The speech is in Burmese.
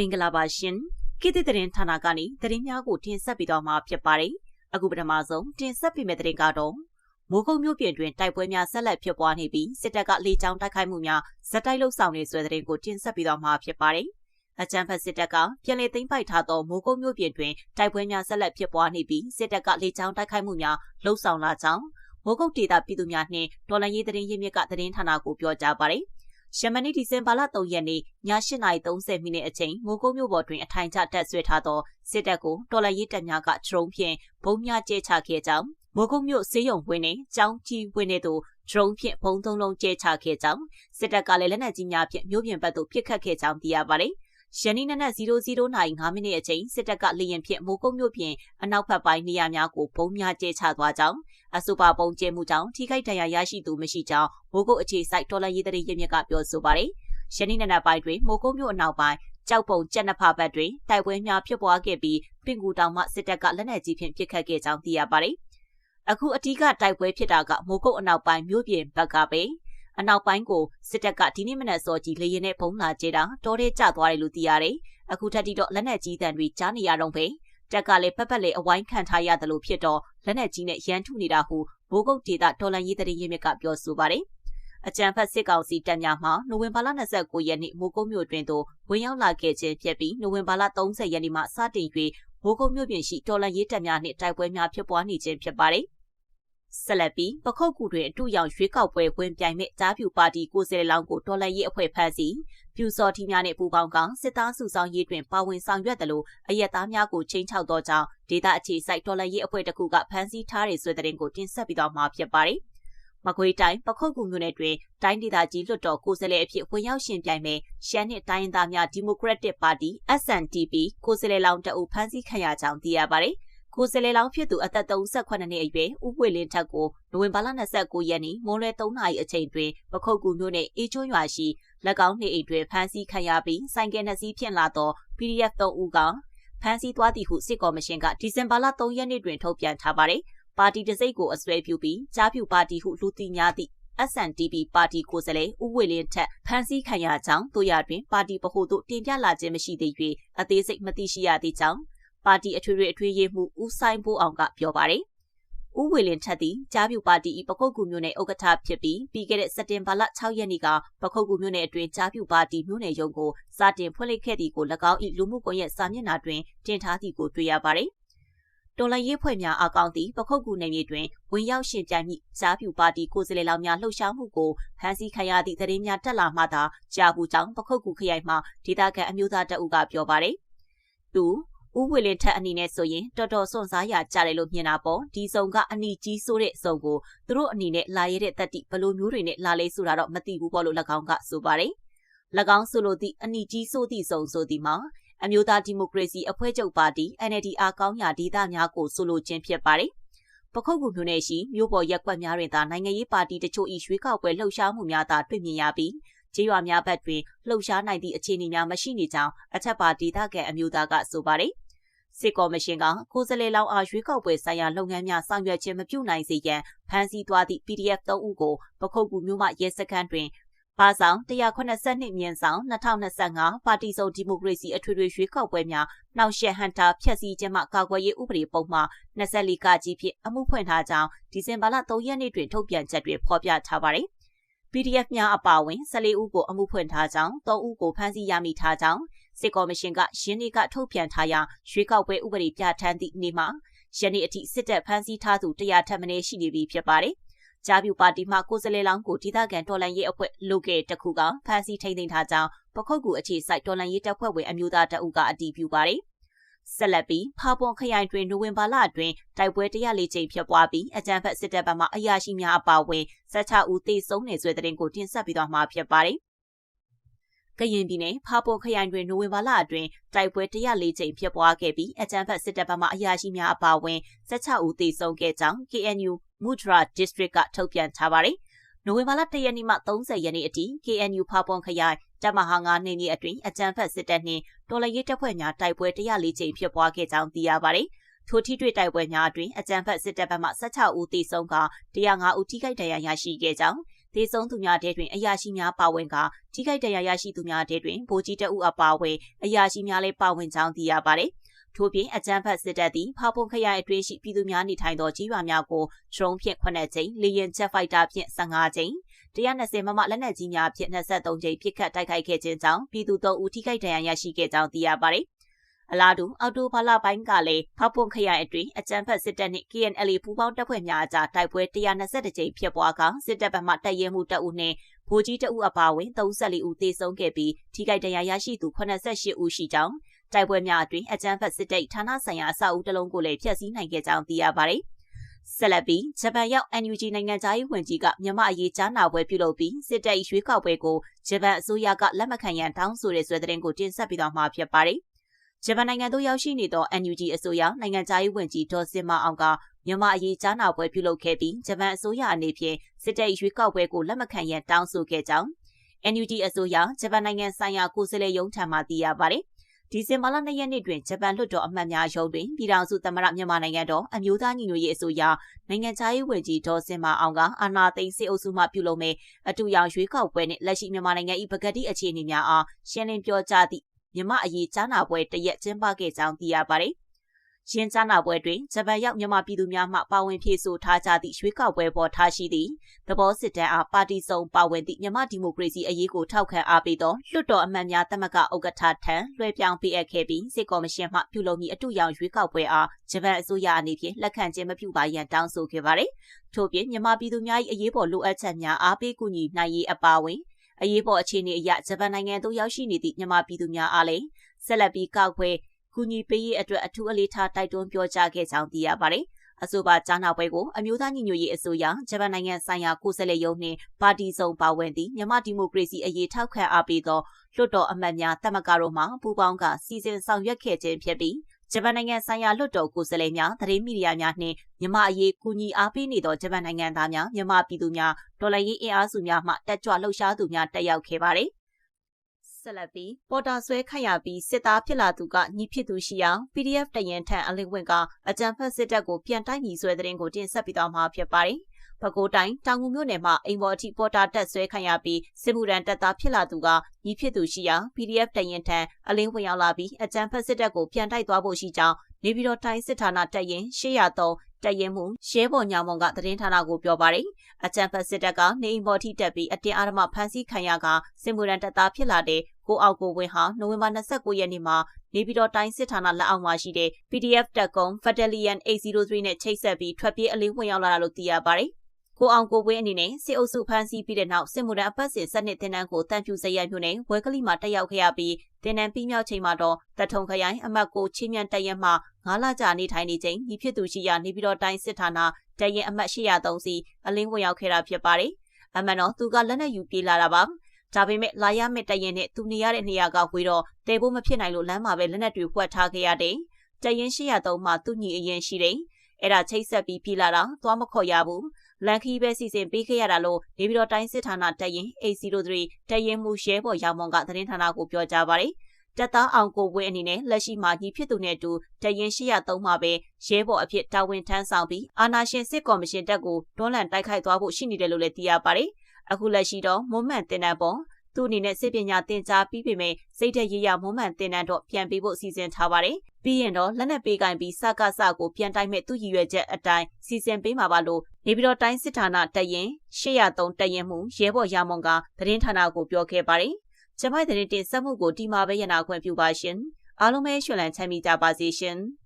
မင်္ဂလာပါရှင်ခေတ်သစ်သတင်းဌာနကနေသတင်းများကိုတင်ဆက်ပေးတော့မှာဖြစ်ပါတယ်အခုပထမဆုံးတင်ဆက်ပေးမယ့်သတင်းကတော့မိုးကုတ်မြို့ပြင်တွင်တိုက်ပွဲများဆက်လက်ဖြစ်ပွားနေပြီးစစ်တပ်ကလေကြောင်းတိုက်ခိုက်မှုများဇက်တိုက်လှုပ်ဆောင်နေဆွဲသတင်းကိုတင်ဆက်ပေးတော့မှာဖြစ်ပါတယ်အကြံဖက်စစ်တပ်ကပြည်လေသိမ်းပိုက်ထားသောမိုးကုတ်မြို့ပြင်တွင်တိုက်ပွဲများဆက်လက်ဖြစ်ပွားနေပြီးစစ်တပ်ကလေကြောင်းတိုက်ခိုက်မှုများလှုပ်ဆောင်လာကြောင်းမိုးကုတ်ဒေသပြည်သူများနှင့်ဒေါ်လာရေးသတင်းရင်းမြစ်ကသတင်းဌာနကိုပြောကြားပါတယ်။ ယမနီဒီဇင်ဘာလ3ရက်နေ့ည8:30မိနစ်အချိန်မိုးကုတ်မြို့ပေါ်တွင်အထိုင်ချတက်ဆွဲထားသောစစ်တပ်ကိုတော်လှန်ရေးတပ်များကဒရုန်းဖြင့်ဘုံများကျဲချခဲ့ကြောင်းမိုးကုတ်မြို့စေယုံဝင်းနဲ့ကျောင်းကြီးဝင်းနဲ့တို့ဒရုန်းဖြင့်ဘုံသုံးလုံးကျဲချခဲ့ကြောင်းစစ်တပ်ကလည်းလက်နက်ကြီးများဖြင့်မြို့ပြင်ဘက်သို့ပစ်ခတ်ခဲ့ကြောင်းသိရပါတယ်။ယနေ့နနက်00နာရီ5မိနစ်အချိန်စစ်တပ်ကလေရင်ဖြင့်မိုးကုတ်မြို့ပြင်အနောက်ဘက်ပိုင်းနေရာများကိုဘုံများကျဲချသွားကြောင်း အဆိုပါပုံကျဲမှုကြောင့်ထိခိုက်ဒဏ်ရာရရှိသူမရှိကြောင်းမိုးကုတ်အခြေစိုက်တော်လှန်ရေးတရေရမြစ်ကပြောဆိုပါတယ်။ယနေ့နနက်ပိုင်းတွင်မိုးကုတ်မြို့အနောက်ပိုင်းကြောက်ပုံကြက်နဖဘက်တွင်တိုက်ပွဲများဖြစ်ပွားခဲ့ပြီးပင်ကူတောင်မှစစ်တပ်ကလက်နက်ကြီးဖြင့်ပစ်ခတ်ခဲ့ကြောင်းသိရပါတယ်။အခုအထူးကတိုက်ပွဲဖြစ်တာကမိုးကုတ်အနောက်ပိုင်းမြို့ပြင်ဘက်ကပဲ။အနောက်ပိုင်းကိုစစ်တပ်ကဒီနေ့မနက်စောကြီးလေရင်နဲ့ပုံလာကျဲတာတောထဲကျသွားတယ်လို့သိရတယ်။အခုထက်ထိတော့လက်နက်ကြီးတန်တွေကြားနေရတော့ပဲ။ တက်ကလည်းပတ်ပတ်လေးအဝိုင်းခံထားရတယ်လို့ဖြစ်တော့လက်နက်ကြီးနဲ့ရန်ထုနေတာဟုဘိုးကုတ်ဒေတာဒေါ်လန်ရေးတရင်ရင်းမြစ်ကပြောဆိုပါတယ်။အကြံဖတ်စစ်ကောင်စီတပ်များမှနိုဝင်ဘာလ29ရက်နေ့မိုးကုတ်မြို့တွင်သို့ဝင်ရောက်လာခဲ့ခြင်းဖြစ်ပြီးနိုဝင်ဘာလ30ရက်နေ့မှစတင်၍မိုးကုတ်မြို့ပြင်ရှိဒေါ်လန်ရေးတပ်များနှင့်တိုက်ပွဲများဖြစ်ပွားနေခြင်းဖြစ်ပါတယ်။ ဆက်လက်ပြီးပခုတ်ကူတွင်အတူရောင်ရွေးကောက်ပွဲဝင်ပြိုင်မဲ့ကြားပြူပါတီကိုယ်စားလှယ်လောင်းကိုတော်လှန်ရေးအဖွဲ့ဖမ်းဆီးပြူစော်ထီများနဲ့ပူးပေါင်းကစစ်သားစုဆောင်ရေးတွင်ပါဝင်ဆောင်ရွက်တယ်လို့အရက်သားများကိုချိန်ချောက်သောကြောင့်ဒေသအခြေစိုက်တော်လှန်ရေးအဖွဲ့တစ်ခုကဖမ်းဆီးထားတဲ့ဆွေတဲ့ရင်ကိုတင်ဆက်ပြီးတော့မှာဖြစ်ပါတယ်။မကွေးတိုင်းပခုတ်ကူမြို့နယ်တွင်တိုင်းဒေသကြီးလွှတ်တော်ကိုယ်စားလှယ်အဖြစ်ဝင်ရောက်ရှင်ပြိုင်မဲ့ရှမ်းနှစ်တိုင်းသားများဒီမိုကရက်တစ်ပါတီ SNDP ကိုယ်စားလှယ်လောင်းတအုပ်ဖမ်းဆီးခံရကြောင်းသိရပါတယ်။ ကိုစလေလောင်းဖြစ်သူအသက်38နှစ်အရွယ်ဦးပွေလင်းထက်ကိုနိုဝင်ဘာလ29ရက်နေ့မိုးလွဲ3နာရီအချိန်တွင်ပခုတ်ကူမြို့နယ်အေးကျွန်းရွာရှိ၎င်းနေအိမ်တွင်ဖမ်းဆီးခံရပြီးဆိုင်ကယ်နှစ်စီးဖြင့်လာသော PDF 3ဦးကဖမ်းဆီးသွားသည်ဟုစစ်ကော်မရှင်ကဒီဇင်ဘာလ3ရက်နေ့တွင်ထုတ်ပြန်ထားပါတယ်။ပါတီတစိတ်ကိုအစွဲပြုပြီးကြားပြူပါတီဟုလူသိများသည့် SNDP ပါတီကိုယ်စားလှယ်ဦးဝေလင်းထက်ဖမ်းဆီးခံရကြောင်းတို့ရတွင်ပါတီဗဟိုသို့တင်ပြလာခြင်းမရှိသေး၍အသေးစိတ်မသိရှိရသေးကြောင်း ပါတီအထွေထွေအထွေရေးမှုဦးဆိုင်ဘိုးအောင်ကပြောပါတယ်။ဦးဝေလင်ထက်သည်ကြားပြူပါတီပခုတ်ကူမြို့နယ်ဥက္ကဋ္ဌဖြစ်ပြီးပြီးခဲ့တဲ့စက်တင်ဘာလ6ရက်နေ့ကပခုတ်ကူမြို့နယ်အတွင်းကြားပြူပါတီမြို့နယ်ရုံးကိုစတင်ဖွင့်လှစ်ခဲ့သည်ကို၎င်း၏လူမှုကွန်ရက်စာမျက်နှာတွင်တင်ထားသည်ကိုတွေ့ရပါတယ်။တော်လရေးဖွဲ့များအကောင့်သည်ပခုတ်ကူနယ်မြေတွင်ဝင်ရောက်ရှင်ပြိုင်မိကြားပြူပါတီကိုယ်စားလှယ်လောင်များလှုပ်ရှားမှုကိုဖမ်းဆီးခံရသည့်သတင်းများတက်လာမှသာကြားဘူးကြောင့်ပခုတ်ကူခရိုင်မှဒေသခံအမျိုးသားတအုပ်ကပြောပါတယ်။သူ ဦးဝေလင်းထက်အနေနဲ့ဆိုရင်တော်တော်စွန့်စားရကြတယ်လို့မြင်တာပေါ့ဒီစုံကအနီကြီးဆိုးတဲ့အစုံကိုသူတို့အနေနဲ့လာရတဲ့တက်တိဘလိုမျိုးတွေနဲ့လာလဲဆိုတာတော့မသိဘူးပေါ့လို့၎င်းကဆိုပါတယ်၎င်းဆိုလို့သည့်အနီကြီးဆိုးသည့်စုံဆိုသည်မှာအမျိုးသားဒီမိုကရေစီအဖွဲ့ချုပ်ပါတီ NLD အားကောင်းရာဒေသများကိုဆိုလိုခြင်းဖြစ်ပါတယ်ပခုတ်ကူမြို့နယ်ရှိမြို့ပေါ်ရက်ကွက်များတွင်သာနိုင်ငံရေးပါတီတချို့၏ရွေးကောက်ပွဲလှုပ်ရှားမှုများသာတွေ့မြင်ရပြီး ကျေးရွာများဘက်တွင်လှုပ်ရှားနိုင်သည့်အခြေအနေများမရှိနေကြောင်းအထက်ပါဒေသခံအမျိုးသားကဆိုပါတယ်စစ်ကော်မရှင်ကကိုယ်စားလှယ်လောင်အားရွေးကောက်ပွဲဆိုင်ရာလုပ်ငန်းများဆောင်ရွက်ခြင်းမပြုနိုင်စေရန်ဖမ်းဆီးသွားသည့် PDF 3ဦးကိုပခုတ်ကူမြို့မှရဲစခန်းတွင်ပါဆောင်182မြင်းဆောင်2025ပါတီစုံဒီမိုကရေစီအထွေထွေရွေးကောက်ပွဲများနှောက်ယှက်ဟန်တာဖျက်ဆီးခြင်းမှကာကွယ်ရေးဥပဒေပုံမှ24ကကြီးဖြင့်အမှုဖွင့်ထားကြောင်းဒီဇင်ဘာလ3ရက်နေ့တွင်ထုတ်ပြန်ချက်တွင်ဖော်ပြထားပါသည် PDF များအပါအဝင်14ဦးကိုအမှုဖွင့်ထားကြောင်း3ဦးကိုဖမ်းဆီးရမိထားကြောင်းစစ်ကော်မရှင်ကရင်းနှီးကထုတ်ပြန်ထားရာရွေးကောက်ပွဲဥပဒေပြဋ္ဌာန်းသည့်နေ့မှာယနေ့အထိစစ်တပ်ဖမ်းဆီးထားသူ100ထက်မနည်းရှိနေပြီဖြစ်ပါတယ်။ကြားပြူပါတီမှကိုယ်စားလှယ်လောင်းကိုဒေသခံတော်လှန်ရေးအဖွဲ့လိုကေတခုကဖမ်းဆီးထိန်းသိမ်းထားကြောင်းပခုတ်ကူအခြေစိုက်တော်လှန်ရေးတပ်ဖွဲ့ဝင်အမျိုးသားတအုပ်ကအတည်ပြုပါတယ်။ ဆက်လက်ပြီးဖာပွန်ခရိုင်တွင်နိုဝင်ဘာလအတွင်းတိုက်ပွဲ104ကြိမ်ဖြစ်ပွားပြီးအကြမ်းဖက်စစ်တပ်ဘက်မှအရာရှိများအပါအဝင်16ဦးသေဆုံးနေဆွေတဲ့တင်ကိုတင်ဆက်ပြီးတော့မှာဖြစ်ပါတယ်။ကရင်ပြည်နယ်ဖာပေါ်ခရိုင်တွင်နိုဝင်ဘာလအတွင်းတိုက်ပွဲ104ကြိမ်ဖြစ်ပွားခဲ့ပြီးအကြမ်းဖက်စစ်တပ်ဘက်မှအရာရှိများအပါအဝင်16ဦးသေဆုံးခဲ့ကြောင်း KNU Mudra District ကထုတ်ပြန်ထားပါတယ်။နိုဝင်ဘာလ1ရက်နေ့မှ30ရက်နေ့အထိ KNU ဖာပွန်ခရိုင် တပ်မဟာ9နေမြေအတွင်းအကြမ်းဖက်စစ်တပ်နှင့်တော်လှန်ရေးတပ်ဖွဲ့များတိုက်ပွဲ104ကြိမ်ဖြစ်ပွားခဲ့ကြောင်းသိရပါတယ်။ထိုထိတွေ့တိုက်ပွဲများအတွင်းအကြမ်းဖက်စစ်တပ်ဘက်မှ16ဦးသေဆုံးက105ဦးထိခိုက်ဒဏ်ရာရရှိခဲ့ကြောင်းသေဆုံးသူများတဲတွင်အရာရှိများပါဝင်ကထိခိုက်ဒဏ်ရာရရှိသူများတဲတွင်ဗိုလ်ကြီးတအုပ်အပါအဝင်အရာရှိများလည်းပါဝင်ကြောင်းသိရပါတယ်။ထို့ပြင်အကြမ်းဖက်စစ်တပ်သည်ဖာပွန်ခရိုင်အတွင်းရှိပြည်သူများနေထိုင်သောကြီးရွာများကိုဒရုန်းဖြင့်9ကြိမ်၊လေယာဉ်ဂျက်ဖိုက်တာဖြင့်15ကြိမ် 120မမလက်နက်ကြီးများဖြင့်23ကြိမ်ပစ်ခတ်တိုက်ခိုက်ခဲ့ခြင်းကြောင့်ပြည်သူ3ဦးထိခိုက်ဒဏ်ရာရရှိခဲ့ကြောင်းသိရပါတယ်။အလားတူအော်တိုဘာလပိုင်းကလည်းဖောက်ပွန်ခရိုင်အတွင်းအကြမ်းဖက်စစ်တပ်နှင့် KNL ပူးပေါင်းတပ်ဖွဲ့များအကြားတိုက်ပွဲ121ကြိမ်ဖြစ်ပွားကစစ်တပ်ဘက်မှတပ်ရဲမှုတပ်ဦးနှင့်ဗိုလ်ကြီးတအုပ်အပါအဝင်34ဦးသေဆုံးခဲ့ပြီးထိခိုက်ဒဏ်ရာရရှိသူ88ဦးရှိကြောင်းတိုက်ပွဲများအတွင်းအကြမ်းဖက်စစ်တပ်ဌာနဆိုင်ရာအဆောက်အဦတစ်လုံးကိုလည်းဖျက်ဆီးနိုင်ခဲ့ကြောင်းသိရပါတယ်။ ဆက်လက်ပြီးဂျပန်ရောက် NUG နိုင်ငံသားရေးဝန်ကြီးကမြန်မာအရေးကြားနာပွဲပြုလုပ်ပြီးစစ်တပ်ရွေးကောက်ပွဲကိုဂျပန်အစိုးရကလက်မခံရန်တောင်းဆိုတဲ့ဆွဲတဲ့ကိုတင်ဆက်ပြီးတော့မှာဖြစ်ပါတယ်ဂျပန်နိုင်ငံသို့ရောက်ရှိနေသော NUG အစိုးရနိုင်ငံသားရေးဝန်ကြီးဒေါ်စင်မအောင်ကမြန်မာအရေးကြားနာပွဲပြုလုပ်ခဲ့ပြီးဂျပန်အစိုးရအနေဖြင့်စစ်တပ်ရွေးကောက်ပွဲကိုလက်မခံရန်တောင်းဆိုခဲ့ကြောင်း NUG အစိုးရဂျပန်နိုင်ငံဆိုင်ရာကိုယ်စားလှယ်ရုံးထံမှသိရပါတယ်။ ဒီဇင်ဘာလ2ရက်နေ့တွင်ဂျပန်လွှတ်တော်အမတ်များရုံးတွင်ပြည်ထောင်စုသမ္မတမြန်မာနိုင်ငံတော်အမျိုးသားညီညွတ်ရေးအစိုးရနိုင်ငံသားရေးဝန်ကြီးဒေါ်စင်မအောင်ကအာဏာသိမ်းစစ်အုပ်စုမှပြုလုပ်မဲ့အတူရောင်ရွေးကောက်ပွဲနှင့်လက်ရှိမြန်မာနိုင်ငံ၏ပကတိအခြေအနေများအားရှင်းလင်းပြောကြားသည့်မြမအရေးကြားနာပွဲတရက်ကျင်းပခဲ့ကြောင်းသိရပါတယ်။ ရင်းကြားနာပွဲတွင်ဂျပန်ရောက်မြန်မာပြည်သူများမှပါဝင်ဖြည့်ဆို့ထားကြသည့်ရွေးကောက်ပွဲပေါ်ထားရှိသည့်သဘောစစ်တမ်းအားပါတီစုံပါဝင်သည့်မြန်မာဒီမိုကရေစီအရေးကိုထောက်ခံအားပေးသောလွှတ်တော်အမတ်များတမကဥက္ကဋ္ဌထံလွှဲပြောင်းပေးအပ်ခဲ့ပြီးစစ်ကော်မရှင်မှပြုလုပ်မည့်အတူရောင်ရွေးကောက်ပွဲအားဂျပန်အစိုးရအနေဖြင့်လက်ခံခြင်းမပြုပါရန်တောင်းဆိုခဲ့ပါတယ်။ထို့ပြင်မြန်မာပြည်သူများ၏အရေးပေါ်လိုအပ်ချက်များအားပေးကူညီနိုင်ရေးအပါအဝင်အရေးပေါ်အခြေအနေအရဂျပန်နိုင်ငံသို့ရောက်ရှိနေသည့်မြန်မာပြည်သူများအားလည်းဆက်လက်ပြီးကောက်ခွဲ ကူညီပေးရေးအတွက်အထူးအလေးထားတိုက်တွန်းပြောကြားခဲ့ကြောင်းသိရပါတယ်။အဆိုပါကြားနာပွဲကိုအမျိုးသားညီညွတ်ရေးအစိုးရဂျပန်နိုင်ငံဆိုင်ရာကိုယ်စားလှယ်ရုံးနှင့်ပါတီစုံပါဝင်သည့်မြန်မာဒီမိုကရေစီအရေးထောက်ခံအားပေးသောလွှတ်တော်အမတ်များတမကတို့မှပူးပေါင်းကစီစဉ်ဆောင်ရွက်ခဲ့ခြင်းဖြစ်ပြီးဂျပန်နိုင်ငံဆိုင်ရာလွှတ်တော်ကိုယ်စားလှယ်များသတင်းမီဒီယာများနှင့်မြန်မာအရေးကူညီအားပေးနေသောဂျပန်နိုင်ငံသားများမြန်မာပြည်သူများဒေါ်လာရေးအင်အားစုများမှတက်ကြွလှုပ်ရှားသူများတက်ရောက်ခဲ့ပါတယ်။ ဆက်လက်ပြီးပေါ်တာဆွဲခတ်ရပြီးစစ်သားဖြစ်လာသူကညီဖြစ်သူရှိအောင် PDF တရင်ထံအလင်းဝင်ကအကြံဖက်စစ်တပ်ကိုပြန်တိုက်ညီဆွဲတဲ့ရင်ကိုတင်ဆက်ပြီးတော့မှာဖြစ်ပါတယ်။ပဲခူးတိုင်းတောင်ငူမြို့နယ်မှာအိမ်ပေါ်အထိပေါ်တာတက်ဆွဲခံရပြီးစစ်မှုရန်တပ်သားဖြစ်လာသူကညီဖြစ်သူရှိရာ PDF တရင်ထံအလင်းဝင်ရောက်လာပြီးအကြံဖက်စစ်တပ်ကိုပြန်တိုက်သွားဖို့ရှိကြောင်းနေပြည်တော်တိုင်းစစ်ဌာနတပ်ရင်803 တရင်မှုရဲဘော်ညာမွန်ကသတင်းဌာနကိုပြောပါတယ်။အကြံဖက်စစ်တပ်ကနေအိမ်ပေါ်ထိတက်ပြီးအတင်းအဓမ္မဖမ်းဆီးခံရကစစ်မှုရန်တပ်သားဖြစ်လာတဲ့ကိုအောက်ကိုဝင်းဟာနိုဝင်ဘာ29ရက်နေ့မှာနေပြည်တော်တိုင်းစစ်ဌာနလက်အောက်မှာရှိတဲ့ PDF တပ်ကုန်း Battalion 803နဲ့ချိတ်ဆက်ပြီးထွက်ပြေးအလင်းဝင်ရောက်လာတာလို့သိရပါတယ် ကိုအောင်ကိုဝင်းအနေနဲ့စစ်အုပ်စုဖမ်းဆီးပြီးတဲ့နောက်စစ်မှုထမ်းအပတ်စဉ်စနစ်တင်နန်းကိုတန်ဖြူစရိုက်မြို့နယ်ဝဲကလေးမှာတက်ရောက်ခဲ့ရပြီးတင်နန်းပြီးမြောက်ချိန်မှာတော့တထုံခရိုင်အမတ်ကိုချင်းမြန်တရက်မှငါးလကြာနေထိုင်နေချိန်ညီဖြစ်သူရှိရာနေပြည်တော်တိုင်းစစ်ဌာနတရင်အမတ်803စီအလင်းဝင်ရောက်ခဲ့တာဖြစ်ပါတယ်။အမှန်တော့သူကလက်နက်ယူပြေးလာတာပါ။ဒါပေမဲ့လာရမယ့်တရင်နဲ့သူနေရတဲ့နေရာကဝေးတော့တဲဖို့မဖြစ်နိုင်လို့လမ်းမှာပဲလက်နက်တွေဖွက်ထားခဲ့ရတယ်။တရင်803မှသူ့ညီအရင်ရှိတယ်။အဲ့ဒါချိတ်ဆက်ပြီးပြေးလာတာသွားမခေါ်ရဘူး လန်ခီပဲစီစဉ်ပေးခဲ့ရတာလို့နေပြည်တော်တိုင်းစစ်ဌာနတပ်ရင် A03 တပ်ရင်မှုရဲဘော်ရောင်မွန်ကသတင်းဌာနကိုပြောကြားပါတယ်တပ်သားအောင်ကိုဝင်းအနေနဲ့လက်ရှိမှာညီဖြစ်သူနဲ့အတူတရင်803မှာပဲရဲဘော်အဖြစ်တာဝန်ထမ်းဆောင်ပြီးအာနာရှင်စစ်ကော်မရှင်တပ်ကိုတွန်းလှန်တိုက်ခိုက်သွားဖို့ရှိနေတယ်လို့လည်းသိရပါတယ်။အခုလက်ရှိတော့မွန်မှန်တင်တန်းပေါ် သူ့အနေနဲ့စစ်ပညာသင်ကြားပြီးပေမဲ့စိတ်ထရေးရမွမ်းမံသင်တန်းတော့ပြန်ပေးဖို့စီစဉ်ထားပါတယ်။ပြီးရင်တော့လက်နက်ပေးကင်ပြီးစကစကိုပြန်တိုက်မဲ့သူ့ရည်ရွယ်ချက်အတိုင်းစီစဉ်ပေးမှာပါလို့နေပြည်တော်တိုင်းစစ်ဌာနတရင်803တရင်မှုရဲဘော်ရမွန်ကသတင်းဌာနကိုပြောခဲ့ပါတယ်။ကျမိုက်သတင်းတင်ဆက်မှုကိုဒီမှာပဲရနာခွင့်ပြုပါရှင်။အားလုံးပဲရှင်လန်းချမ်းမြေ့ကြပါစေရှင်။